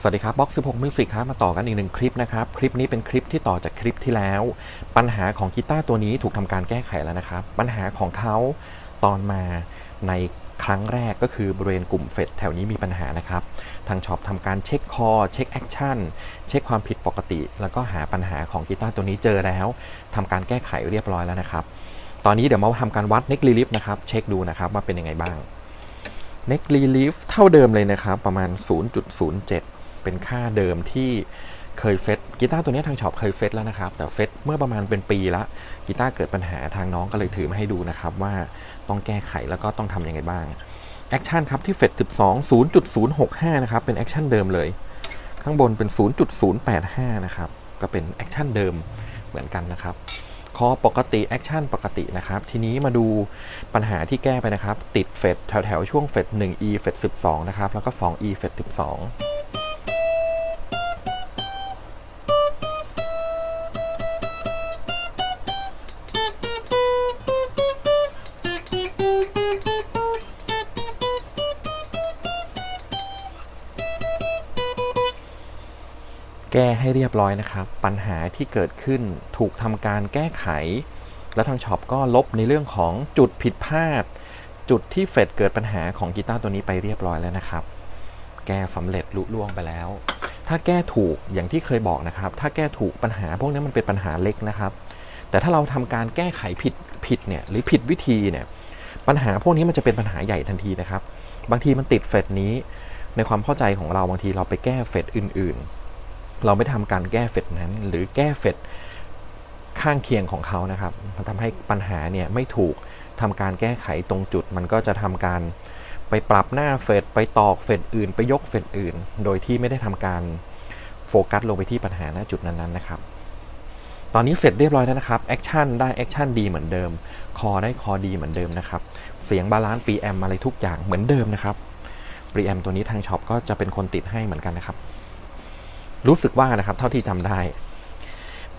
สวัสดีครับบ็อก16 Music ครับมาต่อกันอีกหนึ่งคลิปนะครับ คลิปนี้เป็นคลิปที่ต่อจากคลิปที่แล้ว ปัญหาของกีตาร์ตัวนี้ถูกทำการแก้ไขแล้วนะครับ ปัญหาของเขาตอนมาในครั้งแรกก็คือบริเวณกลุ่มเฟดแถวนี้มีปัญหานะครับ ทางช็อปทำการเช็คคอ เช็คแอคชั่น เช็คความผิดปกติ แล้วก็หาปัญหาของกีตาร์ตัวนี้เจอแล้วทำการแก้ไขเรียบร้อยแล้วนะครับ ตอนนี้เดี๋ยวมาทำการวัด neck relief นะครับ เช็คดูนะครับว่าเป็นยังไงบ้าง neck relief เท่าเดิมเลยนะครับ ประมาณ 0.07 เป็นค่าเดิมที่เคยเฟซกีตาร์ตัวนี้ทางช็อปเคยเฟซแล้วนะครับ แต่เฟซเมื่อประมาณเป็นปีละกีตาร์เกิดปัญหาทางน้องก็เลยถือมาให้ดูนะครับ ว่าต้องแก้ไขแล้วก็ต้องทำยังไงบ้างแอคชั่นครับที่เฟซ12 0.065 นะครับ เป็นแอคชั่นเดิมเลย ข้างบนเป็น 0.085 นะครับ ก็เป็นแอคชั่นเดิมเหมือนกันนะครับคอปกติแอคชั่นปกตินะครับ ทีนี้มาดูปัญหาที่แก้ไปนะครับ ติดเฟดแถวๆช่วงเฟด 1 e เฟด12 นะครับ แล้วก็ 2 e เฟด12 ก้ให้เรียบร้อยนะครับ ปัญหาที่เกิดขึ้นถูกทำการแก้ไข และทางช็อปก็ลบในเรื่องของจุดผิดพลาด จุดที่เฟดเกิดปัญหาของกีตาร์ตัวนี้ไปเรียบร้อยแล้วนะครับ แก้สำเร็จลุล่วงไปแล้ว ถ้าแก้ถูกอย่างที่เคยบอกนะครับ ถ้าแก้ถูกปัญหาพวกนี้มันเป็นปัญหาเล็กนะครับ แต่ถ้าเราทำการแก้ไขผิดผิดเนี่ยหรือผิดวิธีเนี่ยปัญหาพวกนี้มันจะเป็นปัญหาใหญ่ทันทีนะครับ บางทีมันติดเฟดนี้ ในความเข้าใจของเราบางทีเราไปแก้เฟดอื่น ๆ เราไม่ทำการแก้เฟดนั้น หรือแก้เฟดข้างเคียงของเขานะครับมันทำให้ปัญหาเนี่ยไม่ถูกทำการแก้ไขตรงจุด มันก็จะทำการไปปรับหน้าเฟดไปตอกเฟดอื่น ไปยกเฟดอื่น โดยที่ไม่ได้ทำการโฟกัสลงไปที่ปัญหาณจุดนั้นๆนะครับ ตอนนี้เสร็จเรียบร้อยแล้วนะครับแอคชั่นได้แอคชั่นดีเหมือนเดิม คอได้คอดีเหมือนเดิมนะครับ เสียงบาลานซ์ปีแอมอะไรทุกอย่างเหมือนเดิมนะครับปีแอมตัวนี้ทางช็อปก็จะเป็นคนติดให้เหมือนกันนะครับ รู้สึกว่านะครับเท่าที่จำได้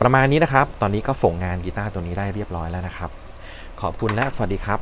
ประมาณนี้นะครับ ตอนนี้ก็ส่งงานกีตาร์ตัวนี้ได้เรียบร้อยแล้วนะครับ ขอบคุณและสวัสดีครับ